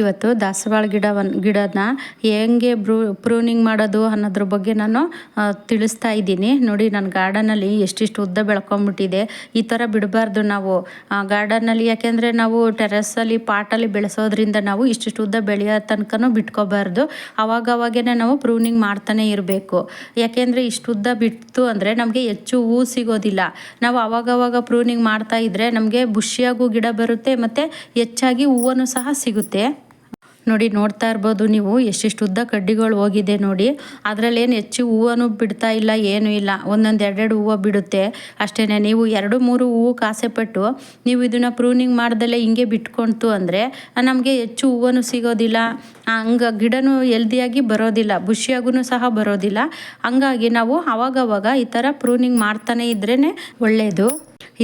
ಇವತ್ತು ದಾಸವಾಳ ಗಿಡ ಗಿಡನ ಹೆಂಗೆ ಬ್ರೂ, ಪ್ರೂನಿಂಗ್ ಮಾಡೋದು ಅನ್ನೋದ್ರ ಬಗ್ಗೆ ನಾನು ತಿಳಿಸ್ತಾ ಇದ್ದೀನಿ. ನೋಡಿ ನನ್ನ ಗಾರ್ಡನಲ್ಲಿ ಎಷ್ಟಿಷ್ಟು ಉದ್ದ ಬೆಳ್ಕೊಂಬಿಟ್ಟಿದೆ. ಈ ಥರ ಬಿಡಬಾರ್ದು ನಾವು. ಗಾರ್ಡನಲ್ಲಿ ಯಾಕೆಂದರೆ ನಾವು ಟೆರೆಸ್ಸಲ್ಲಿ, ಪಾಟಲ್ಲಿ ಬೆಳೆಸೋದ್ರಿಂದ ನಾವು ಇಷ್ಟಿಷ್ಟು ಉದ್ದ ಬೆಳೆಯೋ ತನಕನೂ ಬಿಟ್ಕೋಬಾರ್ದು. ಅವಾಗವಾಗೇ ನಾವು ಪ್ರೂನಿಂಗ್ ಮಾಡ್ತಾನೆ ಇರಬೇಕು. ಯಾಕೆಂದರೆ ಇಷ್ಟು ಉದ್ದ ಬಿಟ್ಟು ಅಂದರೆ ನಮಗೆ ಹೆಚ್ಚು ಹೂ ಸಿಗೋದಿಲ್ಲ. ನಾವು ಅವಾಗವಾಗ ಪ್ರೂನಿಂಗ್ ಮಾಡ್ತಾ ಇದ್ದರೆ ನಮಗೆ ಬುಷಿಯಾಗೂ ಗಿಡ ಬರುತ್ತೆ, ಮತ್ತು ಹೆಚ್ಚಾಗಿ ಹೂವನ್ನು ಸಹ ಸಿಗುತ್ತೆ. ನೋಡಿ ನೋಡ್ತಾ ಇರ್ಬೋದು ನೀವು ಎಷ್ಟೆಷ್ಟು ಉದ್ದ ಕಡ್ಡಿಗಳು ಹೋಗಿದೆ ನೋಡಿ. ಅದರಲ್ಲಿ ಏನು ಹೆಚ್ಚು ಹೂವನ್ನು ಬಿಡ್ತಾ ಇಲ್ಲ, ಏನೂ ಇಲ್ಲ. ಒಂದೊಂದು ಎರಡೆರಡು ಹೂವು ಬಿಡುತ್ತೆ. ಅಷ್ಟೇ ನೀವು ಎರಡು ಮೂರು ಹೂವು ಕಾಸೆಪಟ್ಟು ನೀವು ಇದನ್ನು ಪ್ರೂನಿಂಗ್ ಮಾಡ್ದಲ್ಲೇ ಹಿಂಗೆ ಬಿಟ್ಕೊಳ್ತು ಅಂದರೆ ನಮಗೆ ಹೆಚ್ಚು ಹೂವನ್ನು ಸಿಗೋದಿಲ್ಲ. ಹಂಗೆ ಗಿಡನು ಹೆಲ್ದಿಯಾಗಿ ಬರೋದಿಲ್ಲ ಬುಷಿಯಾಗೂ ಸಹ ಬರೋದಿಲ್ಲ. ಹಂಗಾಗಿ ನಾವು ಅವಾಗವಾಗ ಈ ಥರ ಪ್ರೂನಿಂಗ್ ಮಾಡ್ತಾನೆ ಇದ್ರೇ ಒಳ್ಳೆಯದು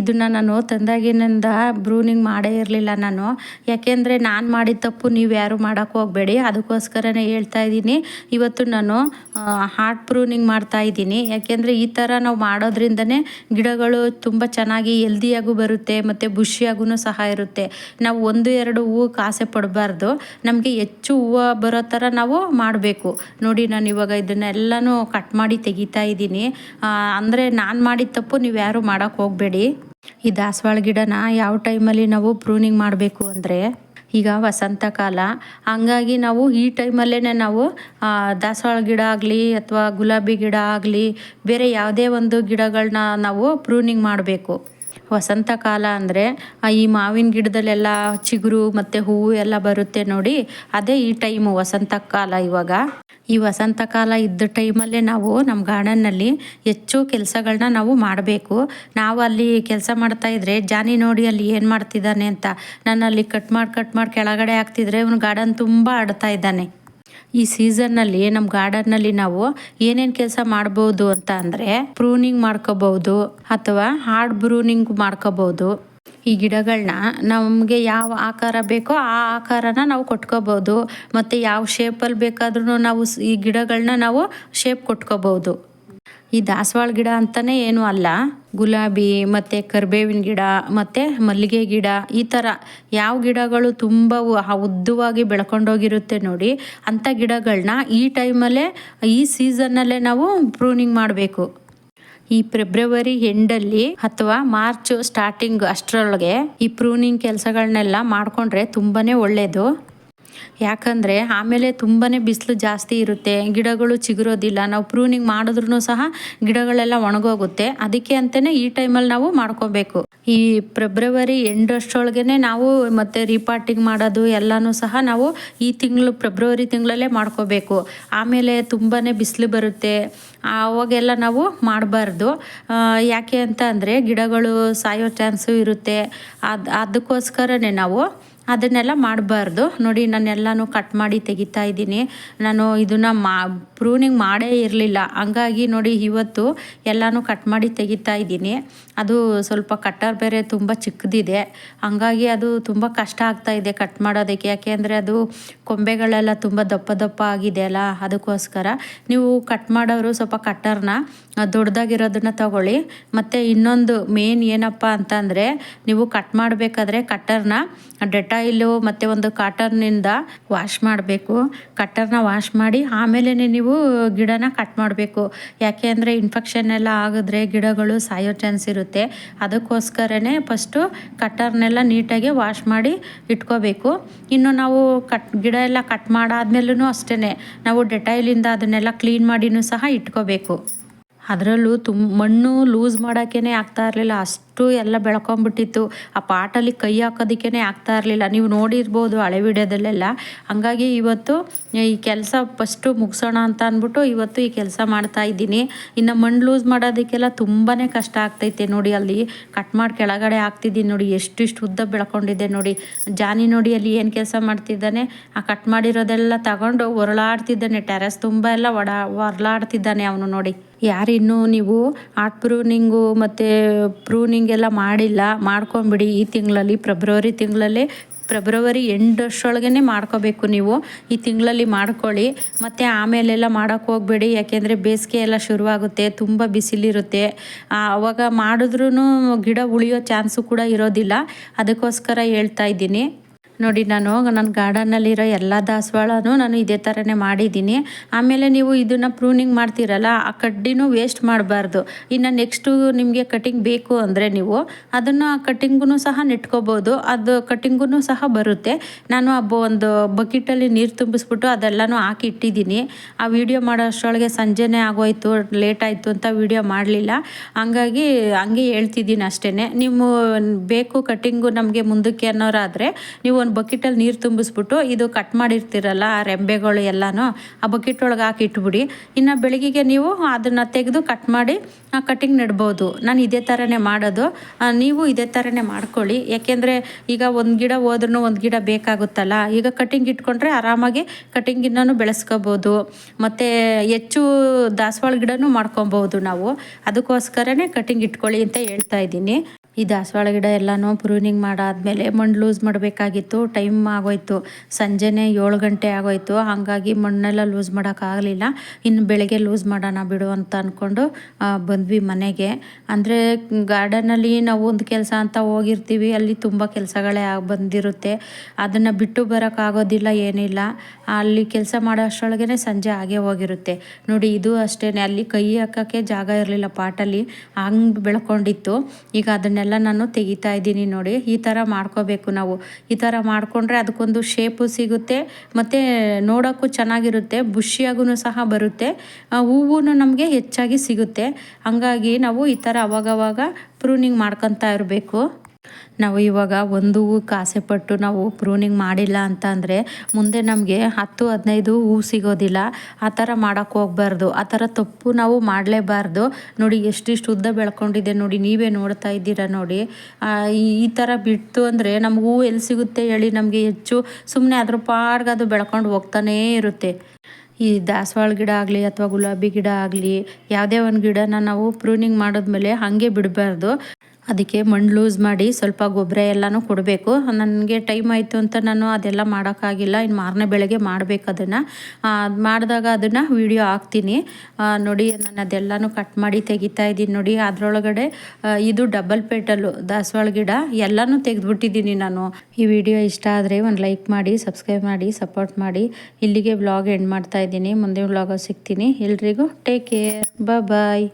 ಇದನ್ನು ನಾನು ತಂದಾಗಿನಿಂದ ಬ್ರೂನಿಂಗ್ ಮಾಡೇ ಇರಲಿಲ್ಲ ನಾನು. ಯಾಕೆಂದರೆ ನಾನು ಮಾಡಿದ ತಪ್ಪು ನೀವು ಯಾರು ಮಾಡೋಕ್ಕೆ ಹೋಗಬೇಡಿ. ಅದಕ್ಕೋಸ್ಕರನೇ ಹೇಳ್ತಾ ಇದ್ದೀನಿ. ಇವತ್ತು ನಾನು ಹಾರ್ಟ್ ಪ್ರೂನಿಂಗ್ ಮಾಡ್ತಾ ಇದ್ದೀನಿ. ಯಾಕೆಂದರೆ ಈ ಥರ ನಾವು ಮಾಡೋದ್ರಿಂದನೇ ಗಿಡಗಳು ತುಂಬ ಚೆನ್ನಾಗಿ ಹೆಲ್ದಿಯಾಗೂ ಬರುತ್ತೆ ಮತ್ತು ಬುಷಿಯಾಗೂ ಸಹ ಇರುತ್ತೆ. ನಾವು ಒಂದು, ಎರಡು ಹೂವು ಕಾಸೆ ಪಡಬಾರ್ದು. ನಮಗೆ ಹೆಚ್ಚು ಹೂವು ಬರೋ ಥರ ನಾವು ಮಾಡಬೇಕು. ನೋಡಿ ನಾನು ಇವಾಗ ಇದನ್ನೆಲ್ಲನೂ ಕಟ್ ಮಾಡಿ ತೆಗಿತಾ ಇದ್ದೀನಿ. ಅಂದರೆ ನಾನು ಮಾಡಿದ ತಪ್ಪು ನೀವು ಯಾರು ಮಾಡೋಕ್ಕೆ ಹೋಗಬೇಡಿ. ಈ ದಾಸವಾಳ ಗಿಡನ ಯಾವ ಟೈಮಲ್ಲಿ ನಾವು ಪ್ರೂನಿಂಗ್ ಮಾಡಬೇಕು ಅಂದರೆ ಈಗ ವಸಂತ ಕಾಲ. ಹಂಗಾಗಿ ನಾವು ಈ ಟೈಮಲ್ಲೇ ನಾವು ದಾಸವಾಳ ಗಿಡ ಆಗಲಿ ಅಥವಾ ಗುಲಾಬಿ ಗಿಡ ಆಗಲಿ ಬೇರೆ ಯಾವುದೇ ಒಂದು ಗಿಡಗಳನ್ನ ನಾವು ಪ್ರೂನಿಂಗ್ ಮಾಡಬೇಕು. ವಸಂತ ಕಾಲ ಅಂದರೆ ಈ ಮಾವಿನ ಗಿಡದಲ್ಲೆಲ್ಲ ಚಿಗುರು ಮತ್ತು ಹೂವು ಎಲ್ಲ ಬರುತ್ತೆ ನೋಡಿ, ಅದೇ ಈ ಟೈಮು ವಸಂತ ಕಾಲ ಇವಾಗ. ಈ ವಸಂತ ಕಾಲ ಇದ್ದ ಟೈಮಲ್ಲೇ ನಾವು ನಮ್ಮ ಗಾರ್ಡನ್ನಲ್ಲಿ ಹೆಚ್ಚು ಕೆಲಸಗಳನ್ನ ನಾವು ಮಾಡಬೇಕು. ನಾವು ಅಲ್ಲಿ ಕೆಲಸ ಮಾಡ್ತಾ ಇದ್ರೆ, ಜಾನಿ ನೋಡಿ ಅಲ್ಲಿ ಏನು ಮಾಡ್ತಿದ್ದಾನೆ ಅಂತ ನಾನು ಅಲ್ಲಿ ಕಟ್ ಮಾಡಿ ಕಟ್ ಮಾಡಿ ಕೆಳಗಡೆ ಹಾಕ್ತಿದ್ರೆ ಇವನು ಗಾರ್ಡನ್ ತುಂಬ ಆಡ್ತಾ ಇದ್ದಾನೆ. ಈ ಸೀಸನ್ನಲ್ಲಿ ನಮ್ಮ ಗಾರ್ಡನ್ನಲ್ಲಿ ನಾವು ಏನೇನು ಕೆಲಸ ಮಾಡಬಹುದು ಅಂತ ಅಂದರೆ ಪ್ರೂನಿಂಗ್ ಮಾಡ್ಕೋಬಹುದು ಅಥವಾ ಹಾರ್ಡ್ ಬ್ರೂನಿಂಗ್ ಮಾಡ್ಕೋಬಹುದು ಈ ಗಿಡಗಳನ್ನ ನಮಗೆ ಯಾವ ಆಕಾರ ಬೇಕೋ ಆ ಆಕಾರನ ನಾವು ಕೊಟ್ಕೋಬಹುದು ಮತ್ತು ಯಾವ ಶೇಪಲ್ಲಿ ಬೇಕಾದ್ರೂ ನಾವು ಈ ಗಿಡಗಳನ್ನ ನಾವು ಶೇಪ್ ಕೊಟ್ಕೋಬಹುದು ಈ ದಾಸವಾಳ ಗಿಡ ಅಂತಲೇ ಏನೂ ಅಲ್ಲ. ಗುಲಾಬಿ, ಮತ್ತು ಕರಿಬೇವಿನ ಗಿಡ, ಮತ್ತು ಮಲ್ಲಿಗೆ ಗಿಡ, ಈ ಥರ ಯಾವ ಗಿಡಗಳು ತುಂಬ ಉದ್ದವಾಗಿ ಬೆಳ್ಕೊಂಡೋಗಿರುತ್ತೆ ನೋಡಿ, ಅಂಥ ಗಿಡಗಳನ್ನ ಈ ಟೈಮಲ್ಲೇ, ಈ ಸೀಸನ್ನಲ್ಲೇ ನಾವು ಪ್ರೂನಿಂಗ್ ಮಾಡಬೇಕು. ಈ ಫೆಬ್ರವರಿ ಎಂಡಲ್ಲಿ ಅಥವಾ ಮಾರ್ಚ್ ಸ್ಟಾರ್ಟಿಂಗ್ ಅಷ್ಟರೊಳಗೆ ಈ ಪ್ರೂನಿಂಗ್ ಕೆಲಸಗಳನ್ನೆಲ್ಲ ಮಾಡಿಕೊಂಡ್ರೆ ತುಂಬಾ ಒಳ್ಳೆಯದು ಯಾಕಂದರೆ ಆಮೇಲೆ ತುಂಬಾ ಬಿಸಿಲು ಜಾಸ್ತಿ ಇರುತ್ತೆ, ಗಿಡಗಳು ಚಿಗುರೋದಿಲ್ಲ. ನಾವು ಪ್ರೂನಿಂಗ್ ಮಾಡಿದ್ರೂ ಸಹ ಗಿಡಗಳೆಲ್ಲ ಒಣಗೋಗುತ್ತೆ. ಅದಕ್ಕೆ ಅಂತಲೇ ಈ ಟೈಮಲ್ಲಿ ನಾವು ಮಾಡ್ಕೋಬೇಕು. ಈ ಫೆಬ್ರವರಿ ಎಂಡ್ ನಾವು ಮತ್ತೆ ರೀಪಾರ್ಟಿಂಗ್ ಮಾಡೋದು ಎಲ್ಲನೂ ಸಹ ನಾವು ಈ ತಿಂಗಳು ಫೆಬ್ರವರಿ ತಿಂಗಳಲ್ಲೇ ಮಾಡ್ಕೋಬೇಕು. ಆಮೇಲೆ ತುಂಬಾ ಬಿಸಿಲು ಬರುತ್ತೆ. ಆವಾಗೆಲ್ಲ ನಾವು ಮಾಡಬಾರ್ದು. ಯಾಕೆ ಅಂತ ಅಂದರೆ ಗಿಡಗಳು ಸಾಯೋ ಚಾನ್ಸು ಇರುತ್ತೆ. ಅದು, ಅದಕ್ಕೋಸ್ಕರನೇ ನಾವು ಅದನ್ನೆಲ್ಲ ಮಾಡಬಾರ್ದು. ನೋಡಿ ನಾನೆಲ್ಲನೂ ಕಟ್ ಮಾಡಿ ತೆಗಿತಾ ಇದ್ದೀನಿ. ನಾನು ಇದನ್ನು ಮಾ ಪ್ರೂನಿಂಗ್ ಮಾಡೇ ಇರಲಿಲ್ಲ. ಹಂಗಾಗಿ ನೋಡಿ, ಇವತ್ತು ಎಲ್ಲನೂ ಕಟ್ ಮಾಡಿ ತೆಗಿತಾ ಇದ್ದೀನಿ. ಅದು ಸ್ವಲ್ಪ ಕಟ್ಟರ್ ಬೇರೆ ತುಂಬ ಚಿಕ್ಕದಿದೆ. ಹಂಗಾಗಿ ಅದು ತುಂಬ ಕಷ್ಟ ಆಗ್ತಾ ಇದೆ ಕಟ್ ಮಾಡೋದಕ್ಕೆ. ಯಾಕೆ ಅಂದರೆ ಅದು ಕೊಂಬೆಗಳೆಲ್ಲ ತುಂಬ ದಪ್ಪ ದಪ್ಪ ಆಗಿದೆ ಅಲ್ಲ, ಅದಕ್ಕೋಸ್ಕರ. ನೀವು ಕಟ್ ಮಾಡೋರು ಸ್ವಲ್ಪ ಕಟ್ಟರ್ನ ದೊಡ್ಡದಾಗಿರೋದನ್ನ ತಗೊಳ್ಳಿ. ಮತ್ತು ಇನ್ನೊಂದು ಮೇನ್ ಏನಪ್ಪ ಅಂತಂದರೆ, ನೀವು ಕಟ್ ಮಾಡಬೇಕಾದ್ರೆ ಕಟ್ಟರ್ನ ಡೆಟಾಯಿಲು ಮತ್ತು ಒಂದು ಕಾಟನ್ನಿಂದ ವಾಶ್ ಮಾಡಬೇಕು. ಕಟ್ಟರ್ನ ವಾಶ್ ಮಾಡಿ ಆಮೇಲೆ ನೀವು ಗಿಡನ ಕಟ್ ಮಾಡಬೇಕು. ಯಾಕೆ ಅಂದರೆ ಇನ್ಫೆಕ್ಷನ್ ಎಲ್ಲ ಆಗಿದ್ರೆ ಗಿಡಗಳು ಸಾಯೋ ಚಾನ್ಸ್ ಇರುತ್ತೆ. ಅದಕ್ಕೋಸ್ಕರನೇ ಫಸ್ಟು ಕಟ್ಟರ್ನೆಲ್ಲ ನೀಟಾಗಿ ವಾಶ್ ಮಾಡಿ ಇಟ್ಕೋಬೇಕು. ಇನ್ನು ನಾವು ಕಟ್ ಗಿಡ ಎಲ್ಲ ಕಟ್ ಮಾಡಾದ್ಮೇಲೂ ಅಷ್ಟೇ ನಾವು ಡೆಟಾಯಿಲಿಂದ ಅದನ್ನೆಲ್ಲ ಕ್ಲೀನ್ ಮಾಡಿನೂ ಸಹ ಇಟ್ಕೋಬೇಕು. ಅದರಲ್ಲೂ ತುಂಬ ಮಣ್ಣು ಲೂಸ್ ಮಾಡೋಕ್ಕೇ ಆಗ್ತಾ ಇರಲಿಲ್ಲ. ಅಷ್ಟು ಎಲ್ಲ ಬೆಳ್ಕೊಂಬಿಟ್ಟಿತ್ತು. ಆ ಪಾಟಲ್ಲಿ ಕೈ ಹಾಕೋದಕ್ಕೇ ಆಗ್ತಾ ಇರಲಿಲ್ಲ. ನೀವು ನೋಡಿರ್ಬೋದು ಹಳೆ ವಿಡಿಯೋದಲ್ಲೆಲ್ಲ. ಹಂಗಾಗಿ ಇವತ್ತು ಈ ಕೆಲಸ ಫಸ್ಟು ಮುಗಿಸೋಣ ಅಂತ ಅಂದ್ಬಿಟ್ಟು ಇವತ್ತು ಈ ಕೆಲಸ ಮಾಡ್ತಾ ಇದ್ದೀನಿ. ಇನ್ನು ಮಣ್ಣು ಲೂಸ್ ಮಾಡೋದಕ್ಕೆಲ್ಲ ತುಂಬಾ ಕಷ್ಟ ಆಗ್ತೈತೆ ನೋಡಿ ಅಲ್ಲಿ. ಕಟ್ ಮಾಡಿ ಕೆಳಗಡೆ ಹಾಕ್ತಿದ್ದೀನಿ ನೋಡಿ ಎಷ್ಟು ಇಷ್ಟು ಉದ್ದ ಬೆಳ್ಕೊಂಡಿದ್ದೆ ನೋಡಿ. ಜಾನಿ ನೋಡಿ ಅಲ್ಲಿ ಏನು ಕೆಲಸ ಮಾಡ್ತಿದ್ದಾನೆ. ಆ ಕಟ್ ಮಾಡಿರೋದೆಲ್ಲ ತಗೊಂಡು ಹೊರಳಾಡ್ತಿದ್ದಾನೆ ಟೆರೆಸ್ ತುಂಬ ಎಲ್ಲ ಒಡ ಹೊರಳಾಡ್ತಿದ್ದಾನೆ ಅವನು ನೋಡಿ. ಯಾರಿನ್ನೂ ನೀವು ಆರ್ಟ್ ಪ್ರೂನಿಂಗು ಮತ್ತು ಪ್ರೂನಿಂಗ್ ಎಲ್ಲ ಮಾಡಿಲ್ಲ, ಮಾಡ್ಕೊಂಬಿಡಿ ಈ ತಿಂಗಳಲ್ಲಿ, ಫೆಬ್ರವರಿ ತಿಂಗಳಲ್ಲೇ, ಫೆಬ್ರವರಿ ಎಂಡಷ್ಟರೊಳಗೇ ಮಾಡ್ಕೋಬೇಕು ನೀವು. ಈ ತಿಂಗಳಲ್ಲಿ ಮಾಡ್ಕೊಳ್ಳಿ. ಮತ್ತು ಆಮೇಲೆಲ್ಲ ಮಾಡೋಕ್ಕೆ ಹೋಗಬೇಡಿ, ಯಾಕೆಂದರೆ ಬೇಸಿಗೆ ಎಲ್ಲ ಶುರುವಾಗುತ್ತೆ, ತುಂಬ ಬಿಸಿಲಿರುತ್ತೆ. ಆವಾಗ ಮಾಡಿದ್ರೂ ಗಿಡ ಉಳಿಯೋ ಚಾನ್ಸು ಕೂಡ ಇರೋದಿಲ್ಲ. ಅದಕ್ಕೋಸ್ಕರ ಹೇಳ್ತಾ ಇದ್ದೀನಿ. ನೋಡಿ, ನಾನು ನನ್ನ ಗಾರ್ಡನ್ನಲ್ಲಿರೋ ಎಲ್ಲ ದಾಸವಾಳನೂ ನಾನು ಇದೇ ಥರನೇ ಮಾಡಿದ್ದೀನಿ. ಆಮೇಲೆ ನೀವು ಇದನ್ನು ಪ್ರೂನಿಂಗ್ ಮಾಡ್ತೀರಲ್ಲ, ಆ ಕಡ್ಡಿನೂ ವೇಸ್ಟ್ ಮಾಡಬಾರ್ದು. ಇನ್ನು ನೆಕ್ಸ್ಟು ನಿಮಗೆ ಕಟಿಂಗ್ ಬೇಕು ಅಂದರೆ ನೀವು ಅದನ್ನು ಆ ಕಟ್ಟಿಂಗೂ ಸಹ ನೆಟ್ಕೋಬೋದು. ಅದು ಕಟ್ಟಿಂಗೂ ಸಹ ಬರುತ್ತೆ. ನಾನು ಹಬ್ಬ ಒಂದು ಬಕೆಟಲ್ಲಿ ನೀರು ತುಂಬಿಸ್ಬಿಟ್ಟು ಅದೆಲ್ಲನೂ ಹಾಕಿ ಇಟ್ಟಿದ್ದೀನಿ. ಆ ವಿಡಿಯೋ ಮಾಡೋ ಅಷ್ಟರೊಳಗೆ ಸಂಜೆನೇ ಆಗೋಯ್ತು, ಲೇಟ್ ಆಯಿತು ಅಂತ ವಿಡಿಯೋ ಮಾಡಲಿಲ್ಲ. ಹಂಗಾಗಿ ಹಂಗೆ ಹೇಳ್ತಿದ್ದೀನಿ ಅಷ್ಟೇ ನೀವು ಬೇಕು ಕಟಿಂಗು ನಮಗೆ ಮುಂದಕ್ಕೆ ಅನ್ನೋರಾದರೆ ನೀವು ಒಂದು ಬಕೆಟಲ್ಲಿ ನೀರು ತುಂಬಿಸ್ಬಿಟ್ಟು ಇದು ಕಟ್ ಮಾಡಿರ್ತೀರಲ್ಲ ಆ ರೆಂಬೆಗಳು ಎಲ್ಲನೂ, ಆ ಬಕೆಟ್ ಒಳಗೆ ಹಾಕಿ ಇಟ್ಬಿಡಿ. ಇನ್ನು ಬೆಳಗ್ಗೆಗೆ ನೀವು ಅದನ್ನು ತೆಗೆದು ಕಟ್ ಮಾಡಿ ಕಟ್ಟಿಂಗ್ ನೆಡ್ಬೋದು. ನಾನು ಇದೇ ಥರನೇ ಮಾಡೋದು. ನೀವು ಇದೇ ಥರನೇ ಮಾಡ್ಕೊಳ್ಳಿ. ಯಾಕೆಂದರೆ ಈಗ ಒಂದು ಗಿಡ ಹೋದ್ರೂ ಒಂದು ಗಿಡ ಬೇಕಾಗುತ್ತಲ್ಲ, ಈಗ ಕಟಿಂಗ್ ಇಟ್ಕೊಂಡ್ರೆ ಆರಾಮಾಗಿ ಕಟ್ಟಿಂಗಿನ್ನೂ ಬೆಳೆಸ್ಕೋಬೋದು. ಮತ್ತು ಹೆಚ್ಚು ದಾಸವಾಳ ಗಿಡನೂ ಮಾಡ್ಕೊಬೋದು ನಾವು. ಅದಕ್ಕೋಸ್ಕರನೇ ಕಟಿಂಗ್ ಇಟ್ಕೊಳ್ಳಿ ಅಂತ ಹೇಳ್ತಾ ಇದ್ದೀನಿ. ಈ ದಾಸವಾಳ ಗಿಡ ಎಲ್ಲನೂ ಪ್ರೂನಿಂಗ್ ಮಾಡಾದ್ಮೇಲೆ ಮಣ್ಣು ಲೂಸ್ ಮಾಡಬೇಕಾಗಿತ್ತು. ಟೈಮ್ ಆಗೋಯ್ತು. ಸಂಜೆನೇ ಏಳು ಗಂಟೆ ಆಗೋಯ್ತು. ಹಾಗಾಗಿ ಮಣ್ಣೆಲ್ಲ ಲೂಸ್ ಮಾಡೋಕ್ಕಾಗಲಿಲ್ಲ. ಇನ್ನು ಬೆಳಗ್ಗೆ ಲೂಸ್ ಮಾಡೋಣ ಬಿಡು ಅಂತ ಅಂದ್ಕೊಂಡು ಬಂದ್ವಿ ಮನೆಗೆ. ಅಂದರೆ ಗಾರ್ಡನಲ್ಲಿ ನಾವು ಒಂದು ಕೆಲಸ ಅಂತ ಹೋಗಿರ್ತೀವಿ. ಅಲ್ಲಿ ತುಂಬ ಕೆಲಸಗಳೇ ಬಂದಿರುತ್ತೆ. ಅದನ್ನು ಬಿಟ್ಟು ಬರೋಕ್ಕಾಗೋದಿಲ್ಲ, ಏನಿಲ್ಲ. ಅಲ್ಲಿ ಕೆಲಸ ಮಾಡೋ ಅಷ್ಟರೊಳಗೇ ಸಂಜೆ ಆಗೇ ಹೋಗಿರುತ್ತೆ. ನೋಡಿ, ಇದು ಅಷ್ಟೇ ಅಲ್ಲಿ ಕೈ ಹಾಕೋಕ್ಕೆ ಜಾಗ ಇರಲಿಲ್ಲ ಪಾಟಲ್ಲಿ. ಹಂಗೆ ಬೆಳ್ಕೊಂಡಿತ್ತು. ಈಗ ಅದನ್ನೆಲ್ಲ ಎಲ್ಲ ನಾನು ತೆಗಿತಾ ಇದ್ದೀನಿ ನೋಡಿ. ಈ ಥರ ಮಾಡ್ಕೋಬೇಕು ನಾವು. ಈ ಥರ ಮಾಡಿಕೊಂಡ್ರೆ ಅದಕ್ಕೊಂದು ಶೇಪು ಸಿಗುತ್ತೆ. ಮತ್ತು ನೋಡೋಕ್ಕೂ ಚೆನ್ನಾಗಿರುತ್ತೆ. ಬುಷಿಯಾಗೂ ಸಹ ಬರುತ್ತೆ. ಹೂವು ನಮಗೆ ಹೆಚ್ಚಾಗಿ ಸಿಗುತ್ತೆ. ಹಂಗಾಗಿ ನಾವು ಈ ಥರ ಅವಾಗವಾಗ ಪ್ರೂನಿಂಗ್ ಮಾಡ್ಕೊತಾ ಇರಬೇಕು. ನಾವು ಇವಾಗ ಒಂದು ಕಾಸೆ ಪಟ್ಟು ನಾವು ಪ್ರೂನಿಂಗ್ ಮಾಡಿಲ್ಲ ಅಂತ ಅಂದರೆ ಮುಂದೆ ನಮಗೆ ಹತ್ತು, ಹದಿನೈದು ಹೂವು ಸಿಗೋದಿಲ್ಲ. ಆ ಥರ ಮಾಡೋಕ್ಕೆ ಹೋಗ್ಬಾರ್ದು. ಆ ಥರ ತಪ್ಪು ನಾವು ಮಾಡಲೇಬಾರ್ದು. ನೋಡಿ, ಎಷ್ಟಿಷ್ಟು ಉದ್ದ ಬೆಳ್ಕೊಂಡಿದೆ ನೋಡಿ, ನೀವೇ ನೋಡ್ತಾ ಇದ್ದೀರಾ ನೋಡಿ. ಈ ಥರ ಬಿಟ್ಟು ಅಂದರೆ ನಮ್ಗೆ ಹೂವು ಎಲ್ಲಿ ಸಿಗುತ್ತೆ ಹೇಳಿ ನಮಗೆ ಹೆಚ್ಚು ಸುಮ್ಮನೆ ಅದ್ರ ಪಾಡ್ಗೆ ಅದು ಬೆಳ್ಕೊಂಡು ಹೋಗ್ತಾನೇ ಇರುತ್ತೆ. ಈ ದಾಸವಾಳ ಗಿಡ ಆಗಲಿ ಅಥವಾ ಗುಲಾಬಿ ಗಿಡ ಆಗಲಿ, ಯಾವುದೇ ಒಂದು ಗಿಡನ ನಾವು ಪ್ರೂನಿಂಗ್ ಮಾಡಿದ್ಮೇಲೆ ಹಾಗೆ ಬಿಡಬಾರ್ದು. ಅದಕ್ಕೆ ಮಣ್ಣು ಲೂಸ್ ಮಾಡಿ ಸ್ವಲ್ಪ ಗೊಬ್ಬರ ಎಲ್ಲನೂ ಕೊಡಬೇಕು. ನನಗೆ ಟೈಮ್ ಆಯಿತು ಅಂತ ನಾನು ಅದೆಲ್ಲ ಮಾಡೋಕ್ಕಾಗಿಲ್ಲ. ಇನ್ನು ಮಾರನೇ ಬೆಳಗ್ಗೆ ಮಾಡಬೇಕು ಅದನ್ನು. ಮಾಡಿದಾಗ ಅದನ್ನು ವಿಡಿಯೋ ಹಾಕ್ತೀನಿ. ನೋಡಿ, ನಾನು ಅದೆಲ್ಲನೂ ಕಟ್ ಮಾಡಿ ತೆಗಿತಾ ಇದ್ದೀನಿ ನೋಡಿ. ಅದರೊಳಗಡೆ ಇದು ಡಬಲ್ ಪೇಟಲ್ಲು ದಾಸವಾಳ ಗಿಡ ಎಲ್ಲನೂ ತೆಗೆದುಬಿಟ್ಟಿದ್ದೀನಿ ನಾನು. ಈ ವಿಡಿಯೋ ಇಷ್ಟ ಆದರೆ ಒಂದು ಲೈಕ್ ಮಾಡಿ ಸಬ್ಸ್ಕ್ರೈಬ್ ಮಾಡಿ ಸಪೋರ್ಟ್ ಮಾಡಿ. ಇಲ್ಲಿಗೆ ವ್ಲಾಗ್ ಎಂಡ್ ಮಾಡ್ತಾ ಇದ್ದೀನಿ. ಮುಂದಿನ ವ್ಲಾಗ ಸಿಗ್ತೀನಿ. ಎಲ್ರಿಗೂ ಟೇಕ್ ಕೇರ್ ಬಾಯ್